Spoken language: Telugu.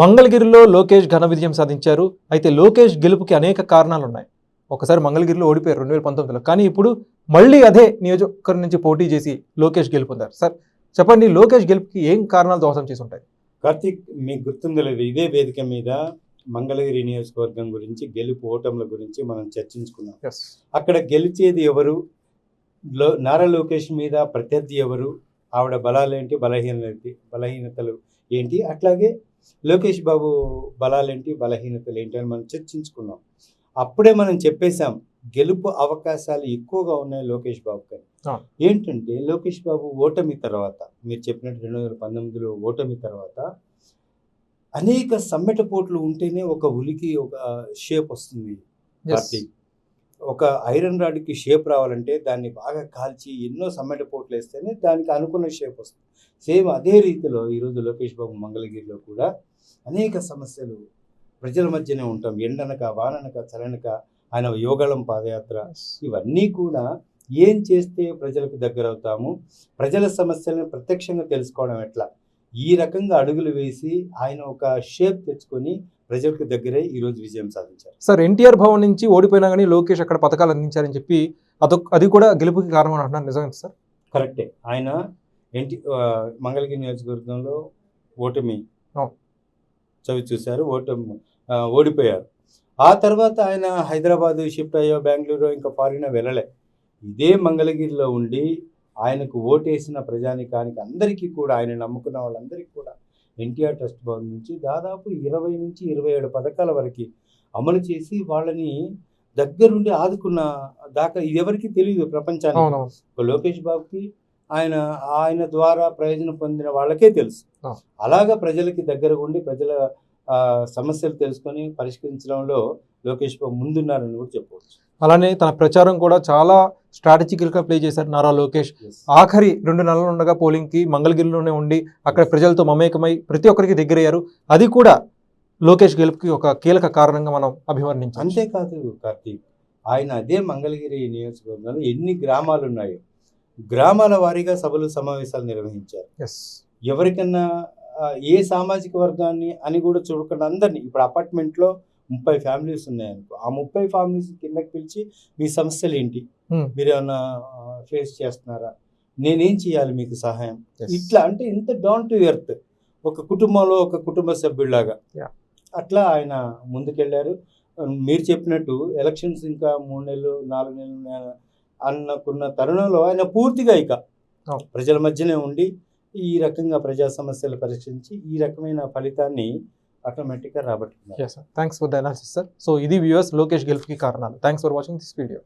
మంగళగిరిలో లోకేష్ ఘన విజయం సాధించారు. అయితే లోకేష్ గెలుపుకి అనేక కారణాలు ఉన్నాయి ఒకసారి మంగళగిరిలో ఓడిపోయారు రెండు వేల పంతొమ్మిదిలో. కానీ ఇప్పుడు మళ్ళీ అదే నియోజకవర్గం నుంచి పోటీ చేసి లోకేష్ గెలుపొందారు సార్ చెప్పండి లోకేష్ గెలుపుకి ఏం కారణాలు దోహదం చేసి ఉంటాయి? కార్తీక్ మీకు గుర్తుందో లేదు ఇదే వేదిక మీద మంగళగిరి నియోజకవర్గం గురించి గెలుపు ఓటముల గురించి మనం చర్చించుకున్నాం అక్కడ గెలిచేది ఎవరు? లో నారా లోకేష్ మీద ప్రత్యర్థి ఎవరు? ఆవిడ బలాలేంటి? బలహీనత బలహీనతలు ఏంటి? అట్లాగే లోకేష్ బాబు బలాలేంటి బలహీనతలు ఏంటి అని మనం చర్చించుకున్నాం. అప్పుడే మనం చెప్పేశాం గెలుపు అవకాశాలు ఎక్కువగా ఉన్నాయి లోకేష్ బాబు కానీ. ఏంటంటే లోకేష్ బాబు ఓటమి తర్వాత మీరు చెప్పినట్టు రెండు వేల పంతొమ్మిదిలో ఓటమి తర్వాత అనేక సమ్మెట పోట్లు ఉంటేనే ఒక ఉలికి ఒక షేప్ వస్తుంది కార్తీక్ ఒక ఐరన్ రాడ్కి షేప్ రావాలంటే దాన్ని బాగా కాల్చి ఎన్నో సమ్మెట పోట్లు వేస్తేనే దానికి అనుకున్న షేప్ వస్తుంది. సేమ్ అదే రీతిలో ఈరోజు లోకేష్ బాబు మంగళగిరిలో కూడా అనేక సమస్యలు ప్రజల మధ్యనే ఉంటాం. ఎండనక వాననక చలనక ఆయన యోగాళం పాదయాత్ర ఇవన్నీ కూడా ఏం చేస్తే ప్రజలకు దగ్గర అవుతాము ప్రజల సమస్యలను ప్రత్యక్షంగా తెలుసుకోవడం ఎట్లా? ఈ రకంగా అడుగులు వేసి ఆయన ఒక షేప్ తెచ్చుకొని ప్రజలకు దగ్గరే ఈరోజు విజయం సాధించారు. సార్ ఎన్టీఆర్ భవన్ నుంచి ఓడిపోయినా కానీ లోకేష్ అక్కడ పథకాలు అందించారని చెప్పి అదొక అది కూడా గెలుపుకి కారణం అంటున్నారు. నిజమే సార్? కరెక్టే. ఆయన ఎన్టీ మంగళగిరి నియోజకవర్గంలో ఓటమి. చవి చూశారు ఓటమి ఓడిపోయారు. ఆ తర్వాత ఆయన హైదరాబాద్ షిఫ్ట్ అయ్యో బెంగళూరు ఇంకా ఫారిన్ వెళ్ళలే. ఇదే మంగళగిరిలో ఉండి ఆయనకు ఓటేసిన ప్రజానికానికి అందరికీ కూడా ఆయన నమ్ముకున్న వాళ్ళందరికీ కూడా ఎన్టీఆర్ ట్రస్ట్ భవన్ నుంచి దాదాపు ఇరవై నుంచి ఇరవై ఏడు పథకాల వరకు అమలు చేసి వాళ్ళని దగ్గరుండి ఆదుకున్న దాకా ఇది ఎవరికి తెలియదు ప్రపంచానికి. లోకేష్ బాబుకి ఆయన ఆయన ద్వారా ప్రయోజనం పొందిన వాళ్ళకే తెలుసు. అలాగా ప్రజలకి దగ్గర ఉండి ప్రజల సమస్యలు తెలుసుకొని పరిష్కరించడంలో లోకేష్ బాబు ముందున్నారని కూడా చెప్పవచ్చు. అలానే తన ప్రచారం కూడా చాలా strategical గా ప్లే చేశారు నారా లోకేష్. ఆఖరి రెండు నెలలు ఉండగా పోలింగ్కి మంగళగిరిలోనే ఉండి అక్కడ ప్రజలతో మమేకమై ప్రతి ఒక్కరికి దగ్గరయ్యారు. అది కూడా లోకేష్ గెలుపుకి ఒక కీలక కారణంగా మనం అభివర్ణించాం అంతేకాదు కార్తీక్ ఆయన అదే మంగళగిరి నియోజకవర్గంలో ఎన్ని గ్రామాలు ఉన్నాయో గ్రామాల వారీగా సభలు సమావేశాలు నిర్వహించారు. ఎస్ ఎవరికన్నా ఏ సామాజిక వర్గాన్ని అని కూడా చూడకుండా అందరినీ ఇప్పుడు అపార్ట్మెంట్లో ముప్పై ఫ్యామిలీస్ ఉన్నాయనుకో ఆ ముప్పై ఫ్యామిలీస్ కిందకి పిలిచి మీ సమస్యలు ఏంటి? మీరు ఏమన్నా ఫేస్ చేస్తున్నారా? నేనేం చేయాలి మీకు సహాయం? ఇట్లా అంటే ఇంత డౌన్ టు ఎర్త్ ఒక కుటుంబంలో ఒక కుటుంబ సభ్యుడిలాగా. అట్లా ఆయన ముందుకెళ్ళారు. మీరు చెప్పినట్టు ఎలక్షన్స్ ఇంకా మూడు నెలలు నాలుగు నెలలు అన్నకున్న తరుణంలో ఆయన పూర్తిగా ఇక. ప్రజల మధ్యనే ఉండి ఈ రకంగా ప్రజా సమస్యలు పరిష్కరించి ఈ రకమైన ఫలితాన్ని ఆటోమేటిక్గా రాబట్టుకున్నారు. Sir thanks for the analysis sir so ఇది వ్యూవర్స్ లోకేష్ గెలుపుకి కారణాలు. Thanks for watching this video